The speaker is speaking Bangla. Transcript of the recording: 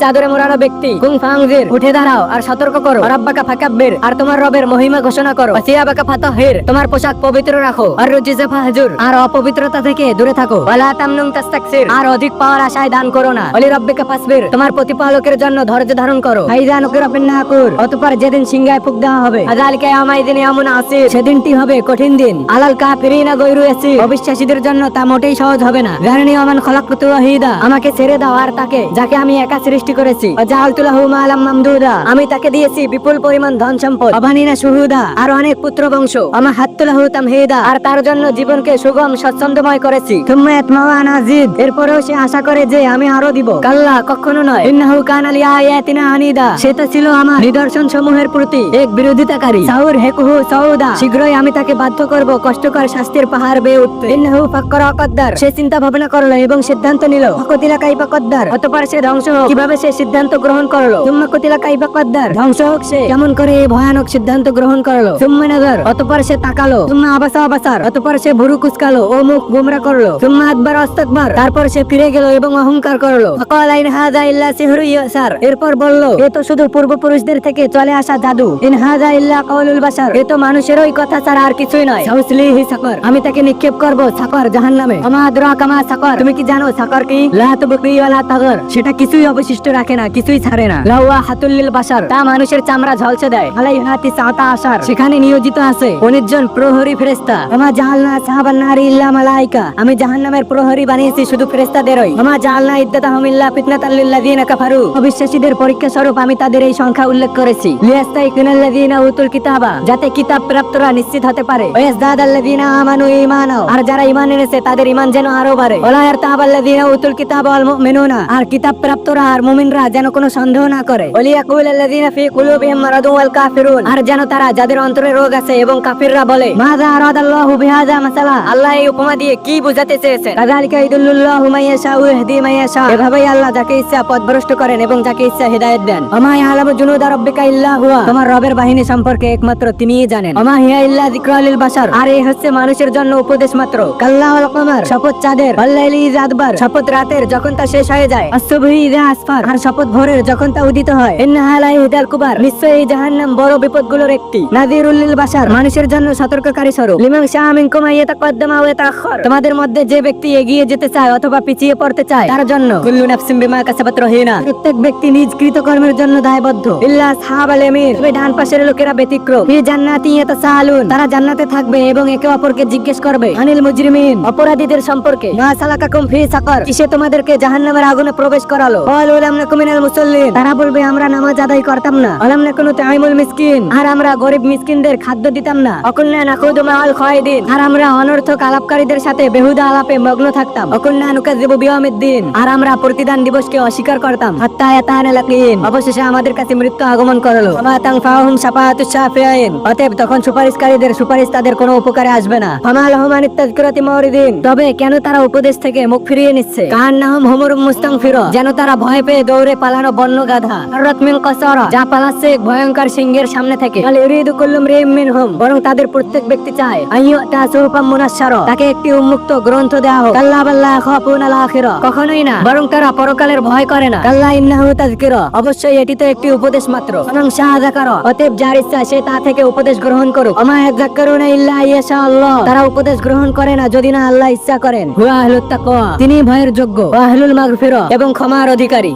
চাদরে ব্যক্তি কুং উঠে আর সতর্ক করো। আর তোমার রবের মহিমা ঘোষণা করো। তোমার পোশাক পবিত্র রাখো। আর অপবিত্রতা থেকে দূরে থাকো। আর অধিক পাওয়ার আশায় দান করো না। ফাসবির, তোমার প্রতিপালকের জন্য ধৈর্য ধারণ করো। ফাইজান উকিরাবিন নাকুর, অতঃপর যেদিন সিংহায় ফুক দেওয়া হবে আজালকে আমাই দিনে এমন আসির, সেদিনটি হবে কঠিন দিন। আলাল কাফিরিনা গৈরু আসির অবিশ্বাসীদের জন্য তা মোটেই সহজ হবে না। আমাকে ছেড়ে দাও আর তাকে, যাকে আমি একা সৃষ্টি করেছি। আমি তাকে দিয়েছি বিপুল পরিমাণ ধন সম্পদ। অবানিনা সুহুদা, আর অনেক পুত্র বংশ। আমা হাত্তুলাহু তামহিদা, আর তার জন্য জীবনকে সুগম, স্বচ্ছন্দময় করেছি। এরপরেও সে আশা করে যে আমি আরও দিব। কাল্লা, কখনো নয়। আনিদা সেটা ছিল আমার নিদর্শন সমূহের প্রতি এক বিরোধিতাকারী। সাউর হেকুহু সাউদা শীঘ্রই আমি তাকে বাধ্য করব কষ্টকর শাস্তির পাহাড় বেয়ে উঠতে। ইন্নাহু ফাক্করা সে চিন্তা ভাবনা করল এবং সিদ্ধান্ত নিল কতিলা কাইবা অতঃপর সে ধ্বংস হোক। কীভাবে সে সিদ্ধান্ত গ্রহণ করল? তুম্মা কতিলা কাইবা কদ্দার। ধ্বংস হোক সে। কেমন করে এই ভয়ানক সিদ্ধান্ত গ্রহণ করল? তুম্মা নজর। অতঃপর সে তাকালো। তুম্মা আবাসা আবাসার। অতঃপর সে ভুরু কুচকালো ও মুখ গোমরা করল। তুম্মা আকবার অস্তকবার। তারপর সে ফিরে গেল এবং অহংকার করল। আইন হাযা ইল্লা সিহরু ইয়াসার এরপর বলল, এ তো শুধু পূর্বপুরুষদের থেকে চলে আসা জাদু। ইন হাযা ইল্লা কাউলুল বাশার। এ তো মানুষেরই কথা ছাড়া আর কিছুই নয়। সাউসলিহি সাকর। আমি তাকে নিক্ষেপ করব সাকর জাহান্নামে। আমা আদরাকা মা সাকর। তুমি কি জানো সাকর কি? লা তুবকি ওয়ালা তাগর সেটা কিছুই অবশিষ্ট রাখে না, কিছুই ছাড়ে না। লাওয়া হাতুল্লিল বাশার, তা মানুষের চামড়া দেয়। আলাইহাতি সাতা আসার সেখানে নিয়োজিত আছে। অনেকজন প্রহরী ফেরেশতা। আমা জাহালনা সাহাবান নারী ইল্লা মালাইকা। আমি প্রহরী বানিয়েছি শুধু ফেরেশতাদেরই। আমা জাহালনা ইদ্দাতাহুম ইল্লা ফিতনাতাল লিল্লাযিনা কাফারু। অবিশ্বাসীদের পরীক্ষা স্বরূপ আমি তাদের এই সংখ্যা উল্লেখ করেছি। লিয়াস্তাইকুনাল্লাযিনা উতুল কিতাবা। যাতে কিতাব প্রাপ্তরা নিশ্চিত হতে পারে। ওয়াজদাদাল্লাযিনা আমানু আর যারা ঈমান এনেছে, তাদের ঈমান যেন আরও বাড়ে। ওয়ালা ইয়ারতাবাল্লাযিনা উতুল কিতাবা ওয়াল মুমিনুনা। আর কিতাব প্রাপ্তরা আর মুমিনরা যেন কোনো সন্দেহ না করে। আর যেন তারা যাদের অন্তরে রোগ আছে এবং কাফিররা বলে আল্লাহ এই উপমা দিয়ে কি বুঝাতে এভাবেই আল্লাহ যাকে ইচ্ছা পথভ্রষ্ট করেন এবং যাকে ইচ্ছা দেন। আমা ইয়ালামু জুনুদা হুয়া। তোমার রবের বাহিনী সম্পর্কে একমাত্র তিনিই জানেন। আমা হিয়া ইল্লা আর এই হচ্ছে মানুষের জন্য উপদেশ মাত্র। শপথ চাঁদের ইযা শপথ রাতের, যখন তা শেষ হয়ে যায়। আসুবহি ইযা আসফার আর শপথ ভোরের যখন তা উদিত হয় ইন্নাহা লা ইহদাল কুবার, নিশ্চয়ই এই জাহান্নাম বড় বিপদগুলোর একটি। নাযিরুল লিল বাশার, মানুষের জন্য সতর্ককারী স্বরূপ। ওয়া ইয়াতাআখার তোমাদের মধ্যে যে ব্যক্তি এগিয়ে যেতে চায় অথবা পিছিয়ে পড়তে চায়, তার জন্য প্রত্যেক ব্যক্তি নিজ জন্য দায়বদ্ধ। ইল্লা ডান পাশের লোকেরা ব্যতিক্রম। তারা জান্নাতে থাকবে এবং একে অপরকে জিজ্ঞেস করবে। আনিল মুজরিমিন। অপরাধীদের সম্পর্কে। মা ফি তোমাদেরকে জাহান্নামের আগুনে প্রবেশ করালো। মিনাল তারা বলবে, আমরা নামাজ আদায় করতাম না। আলাম নাকুনু তাইমুল মিসকিন। আর আমরা গরিব মিসকিনদের খাদ্য দিতাম না। খায়দিন। আর আমরা অনর্থক আলাপকারীদের সাথে বেহুদা আলাপে মগ্ন থাকতাম। বিয়াউমিদ্দিন আর আমরা প্রতিদান দিবসকে অস্বীকার করতাম। অবশেষে আমাদের কাছে মৃত্যু আগমন করল। অতএব তখন সুপারিশকারীদের, সুপারিশ তাদের কোনো উপকারে আসবে না। ফামা লাহুম আনিত তাযকিরাতি মাওরিদিন তবে কেন তারা উপদেশ থেকে মুখ ফিরিয়ে নিচ্ছে? কান্নাহুম হুমুরুম মুস্তাগফির যেন তারা ভয় পেয়ে দৌড়ে পালানো বন্য গাধা হাররাত মিন কাসারা, যা পালাচ্ছে এক ভয়ঙ্কর সিংহের সামনে থেকে। বরং তাদের প্রত্যেক ব্যক্তি চায় তাকে একটি উন্মুক্ত গ্রন্থ দেওয়া হোক। কাল্লা বাল্লা খাফুন আল আখিরা কখনোই না, বরং তারা পরকালের ভয় করে না। তাযকিরা। অবশ্যই এটি তো একটি উপদেশ মাত্র। অতএব যার ইচ্ছা সে তা থেকে উপদেশ গ্রহণ করুক। আল্লাহ তারা উপদেশ গ্রহণ করে না যদি না আল্লাহ ইচ্ছা করেন। তিনি ভয়ের যোগ্য। আহলুল মাগফিরা এবং ক্ষমার অধিকারী।